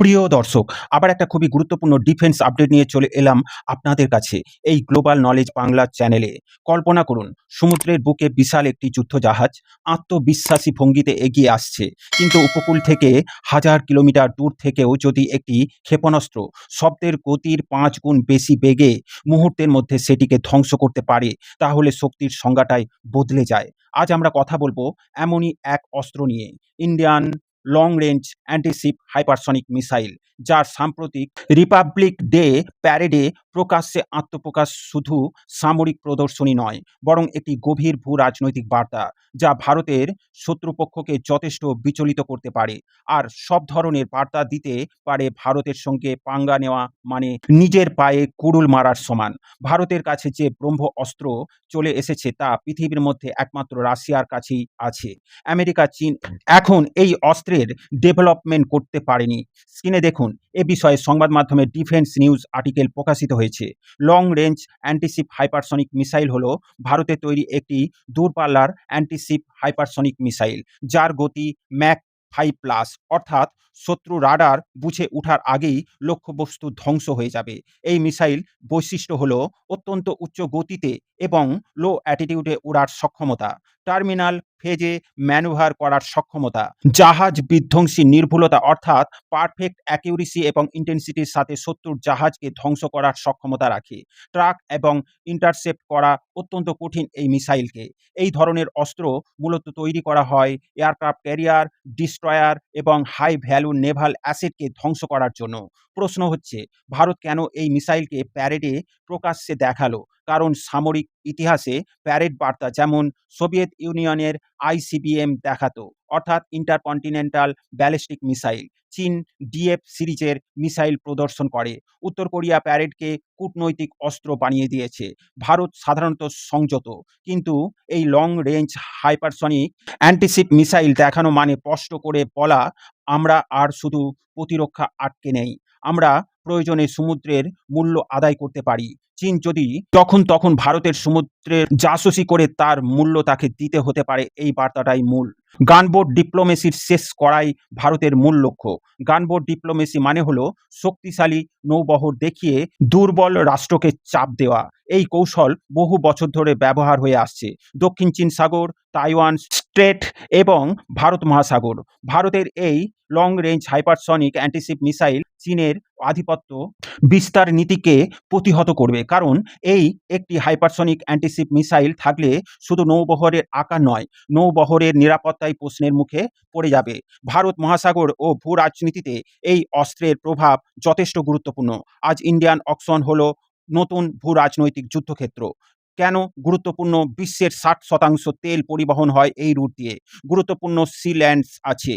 প্রিয় দর্শক, আবার একটা খুবই গুরুত্বপূর্ণ ডিফেন্স আপডেট নিয়ে চলে এলাম আপনাদের কাছে এই গ্লোবাল নলেজ বাংলা চ্যানেলে কল্পনা করুন, সমুদ্রের বুকে বিশাল একটি যুদ্ধজাহাজ আত্মবিশ্বাসী ভঙ্গিতে এগিয়ে আসছে, কিন্তু উপকূল থেকে হাজার কিলোমিটার দূর থেকেও যদি একটি ক্ষেপণাস্ত্র শব্দের গতির পাঁচ গুণ বেশি বেগে মুহূর্তের মধ্যে সেটিকে ধ্বংস করতে পারে, তাহলে শক্তির সংজ্ঞাটাই বদলে যায়। আজ আমরা কথা বলব এমনই এক অস্ত্র নিয়ে Indian long range antiship hypersonic missile যার সাম্প্রতিক রিপাবলিক ডে প্যারেডে প্রকাশ্যে আত্মপ্রকাশ শুধু সামরিক প্রদর্শনী নয়, বরং একটি গভীর ভূ রাজনৈতিক বার্তা, যা ভারতের শত্রুপক্ষকে যথেষ্ট বিচলিত করতে পারে। আর সব ধরনের বার্তা দিতে পারে ভারতের সঙ্গে পাঙ্গা নেওয়া মানে নিজের পায়ে কুড়ুল মারার সমান। ভারতের কাছে যে ব্রহ্ম অস্ত্র চলে এসেছে তা পৃথিবীর মধ্যে একমাত্র রাশিয়ার কাছেই আছে। আমেরিকা, চীন এখন এই অস্ত্রের ডেভেলপমেন্ট করতে পারেনি। স্ক্রিনে দেখুন, এ বিষয়ে সংবাদ মাধ্যমে ডিফেন্স নিউজ আর্টিকেল প্রকাশিত হয়েছে। Long range antiship hypersonic missile হলো ভারতে তৈরি একটি দূরপাল্লার অ্যান্টিসিপ হাইপারসনিক মিসাইল যার গতি ম্যাক ফাইভ প্লাস অর্থাৎ শত্রু রাডার বুঝে ওঠার আগেই লক্ষ্যবস্তু ধ্বংস হয়ে যাবে। এই মিসাইল বৈশিষ্ট্য হল অত্যন্ত উচ্চ গতিতে এবং লো অ্যাটিটিউডে ওড়ার সক্ষমতা। টার্মিনাল ফেজে ম্যানুভার করার সক্ষমতা। জাহাজ বিধ্বংসী নির্ভুলতা অর্থাৎ পারফেক্ট অ্যাকিউরেসি এবং ইন্টেন্সিটির সাথে শত্রুর জাহাজকে ধ্বংস করার সক্ষমতা রাখে। ট্রাক এবং ইন্টারসেপ্ট করা অত্যন্ত কঠিন এই মিসাইলকে। এই ধরনের অস্ত্র মূলত তৈরি করা হয় এয়ারক্রাফট ক্যারিয়ার, ডিস্ট্রয়ার এবং হাই ভ্যালু নেভাল অ্যাসেটকে ধ্বংস করার জন্য। প্রশ্ন হচ্ছে, ভারত কেন এই মিসাইলকে প্যারেডে প্রকাশ্যে দেখাল? কারণ সামরিক ইতিহাসে প্যারেড বার্তা যেমন সোভিয়েত ইউনিয়নের আইসিবিএম দেখাতো। অর্থাৎ ইন্টারকন্টিনেন্টাল ব্যালিস্টিক মিসাইল। চীন ডিএফ সিরিজের মিসাইল প্রদর্শন করে। উত্তর কোরিয়া প্যারেডকে কূটনৈতিক অস্ত্র বানিয়ে দিয়েছে। ভারত সাধারণত সংযত। কিন্তু এই long range hypersonic antiship missile দেখানো মানে স্পষ্ট করে বলা, আমরা আর শুধু প্রতিরক্ষা আটকে নেই। আমরা প্রয়োজনে সমুদ্রের মূল্য আদায় করতে পারি। চীন যদি তখন তখন ভারতের সমুদ্রের জাসুসি করে তার মূল্য তাকে দিতে হতে পারে, এই বার্তাটাই মূল। গানবোট ডিপ্লোমেসির শেষ করাই ভারতের মূল লক্ষ্য। গানবোট ডিপ্লোমেসি মানে হলো শক্তিশালী নৌবহর দেখিয়ে দুর্বল রাষ্ট্রকে চাপ দেওয়া। এই কৌশল বহু বছর ধরে ব্যবহার হয়ে আসছে। দক্ষিণ চীন সাগর, তাইওয়ান স্ট্রেট এবং ভারত মহাসাগর। ভারতের এই long range hypersonic antiship missile চীনের আধিপত্য বিস্তার নীতিকে প্রতিহত করবে। কারণ এই একটি হাইপারসনিক অ্যান্টিসিপ মিসাইল থাকলে শুধু নৌবহরের আকার নয়, নৌবহরের নিরাপত্তায় প্রশ্নের মুখে পড়ে যাবে। ভারত মহাসাগর ও ভূ রাজনীতিতে এই অস্ত্রের প্রভাব যথেষ্ট গুরুত্বপূর্ণ। আজ ইন্ডিয়ান অকশন হলো নতুন ভূ রাজনৈতিক যুদ্ধক্ষেত্র। কেন গুরুত্বপূর্ণ বিশ্বের ষাট শতাংশ তেল পরিবহন হয় এই রুট দিয়ে? গুরুত্বপূর্ণ সি ল্যান্ডস আছে।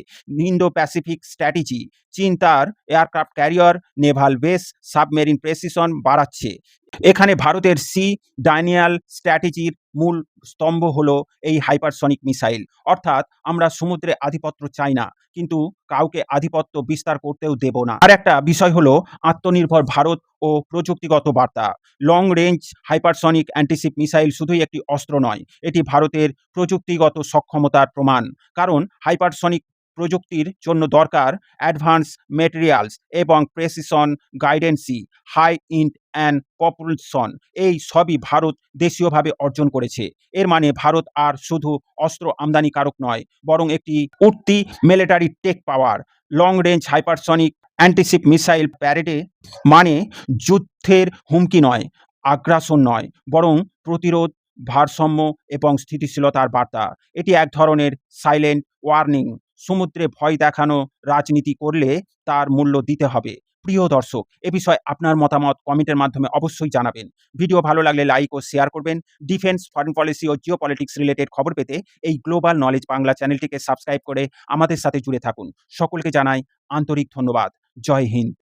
ইন্দো প্যাসিফিক স্ট্র্যাটেজি চীন তার aircraft carrier naval base submarine precision বাড়াচ্ছে। এখানে ভারতের সি ডাইনিয়াল স্ট্র্যাটেজির মূল স্তম্ভ হলো এই হাইপারসনিক মিসাইল। অর্থাৎ আমরা সমুদ্রে আধিপত্য চাই না, কিন্তু কাউকে আধিপত্য বিস্তার করতেও দেব না। আর একটা বিষয় হলো আত্মনির্ভর ভারত ও প্রযুক্তিগত বার্তা। Long range hypersonic antiship missile শুধুই একটি অস্ত্র নয়, এটি ভারতের প্রযুক্তিগত সক্ষমতার প্রমাণ। কারণ হাইপারসনিক প্রযুক্তির জন্য দরকার অ্যাডভান্স মেটেরিয়ালস এবং প্রেসিশন গাইডেন্সি হাই ইন্ট অ্যান্ড পপুলেশন এই সবই ভারত দেশীয়ভাবে অর্জন করেছে। এর মানে ভারত আর শুধু অস্ত্র আমদানিকারক নয়, বরং একটি উঠতি military tech power long range hypersonic antiship missile প্যারেডে মানে যুদ্ধের হুমকি নয়, আগ্রাসন নয়, বরং প্রতিরোধ, ভারসাম্য এবং স্থিতিশীলতার বার্তা। এটি এক ধরনের সাইলেন্ট ওয়ার্নিং সমুদ্রে ভয় দেখানো, রাজনীতি করলে তার মূল্য দিতে হবে। প্রিয় দর্শক, এ বিষয়ে আপনার মতামত কমেন্টের মাধ্যমে অবশ্যই জানাবেন। ভিডিও ভালো লাগলে লাইক ও শেয়ার করবেন। ডিফেন্স ফরেন পলিসি ও জিও পলিটিক্স রিলেটেড খবর পেতে এই গ্লোবাল নলেজ বাংলা চ্যানেলটিকে সাবস্ক্রাইব করে আমাদের সাথে জুড়ে থাকুন। সকলকে জানাই আন্তরিক ধন্যবাদ। জয় হিন্দ।